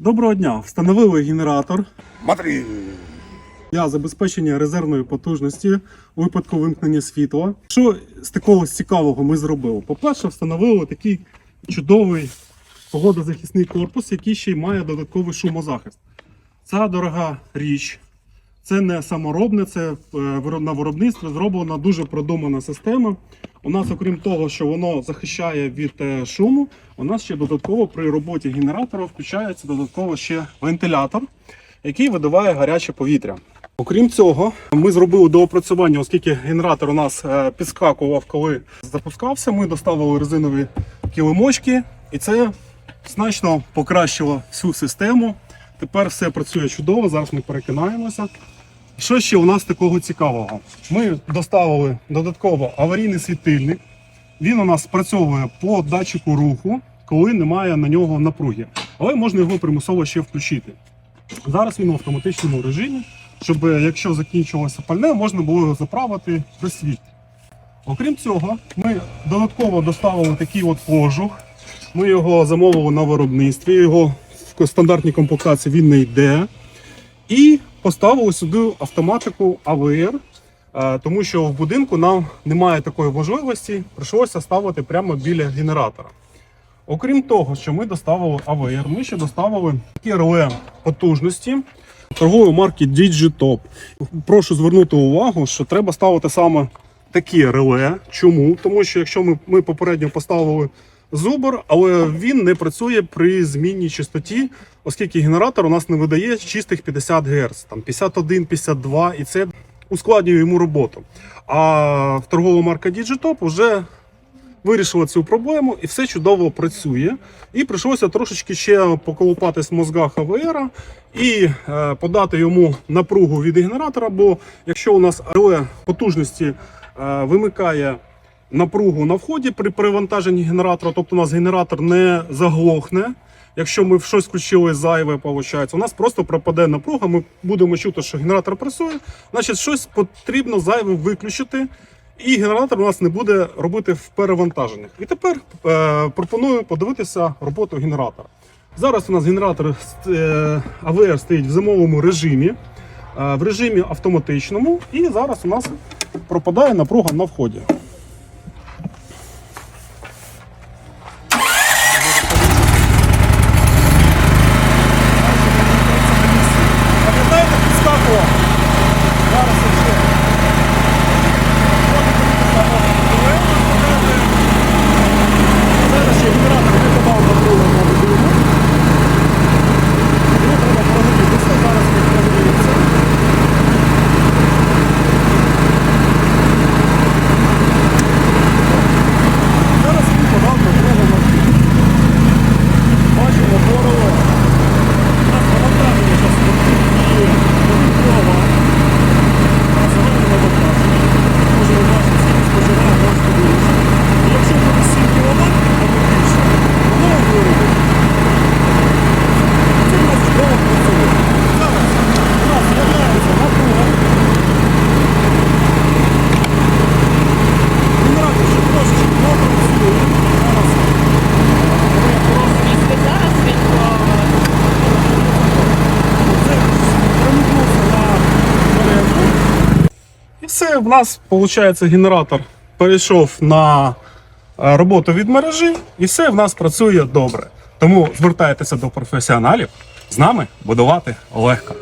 Доброго дня! Встановили генератор Смотри. для забезпечення резервної потужності у випадку вимкнення світла. Що з такого цікавого ми зробили? По-перше, встановили такий чудовий погодозахисний корпус, який ще й має додатковий шумозахист. Ця дорога річ. Це не саморобне, це е, на виробництві зроблена дуже продумана система. У нас, окрім того, що воно захищає від е, шуму, у нас ще додатково при роботі генератора включається додатково ще вентилятор, який видуває гаряче повітря. Окрім цього, ми зробили доопрацювання, оскільки генератор у нас е, підскакував, коли запускався. Ми доставили резинові килимочки, і це значно покращило всю систему. Тепер все працює чудово. Зараз ми перекинаємося. Що ще у нас такого цікавого? Ми доставили додатково аварійний світильник. Він у нас спрацьовує по датчику руху, коли немає на нього напруги. Але можна його примусово ще включити. Зараз він в автоматичному режимі, щоб е, якщо закінчилося пальне, можна було його заправити при світлі. Окрім цього, ми додатково доставили такий от кожух. Ми його замовили на виробництві. Його в стандартній комплектації він не йде. І поставили сюди автоматику АВР, е, тому що в будинку нам немає такої можливості, прийшлося ставити прямо біля генератора. Окрім того, що ми доставили АВР, ми ще доставили такі реле потужності торгової марки Digitop. Прошу звернути увагу, що треба ставити саме такі реле. Чому? Тому що якщо ми, ми попередньо поставили зубр, але він не працює при змінній частоті, оскільки генератор у нас не видає чистих 50 Гц, там 51, 52, і це ускладнює йому роботу. А в торгова марка Digitop вже вирішила цю проблему і все чудово працює. І прийшлося трошечки ще поколупатись в мозгах АВР і е, подати йому напругу від генератора. Бо якщо у нас реле потужності е, вимикає напругу на вході при перевантаженні генератора, тобто у нас генератор не заглохне. Якщо ми в щось включили зайве, виходить, у нас просто пропаде напруга. Ми будемо чути, що генератор працює, значить щось потрібно зайве виключити. І генератор у нас не буде робити в перевантаженнях. І тепер е, пропоную подивитися роботу генератора. Зараз у нас генератор е, АВР стоїть в зимовому режимі, е, в режимі автоматичному, і зараз у нас пропадає напруга на вході. все, в нас виходить, генератор перейшов на е, роботу від мережі, і все в нас працює добре. Тому звертайтеся до професіоналів. З нами будувати легко.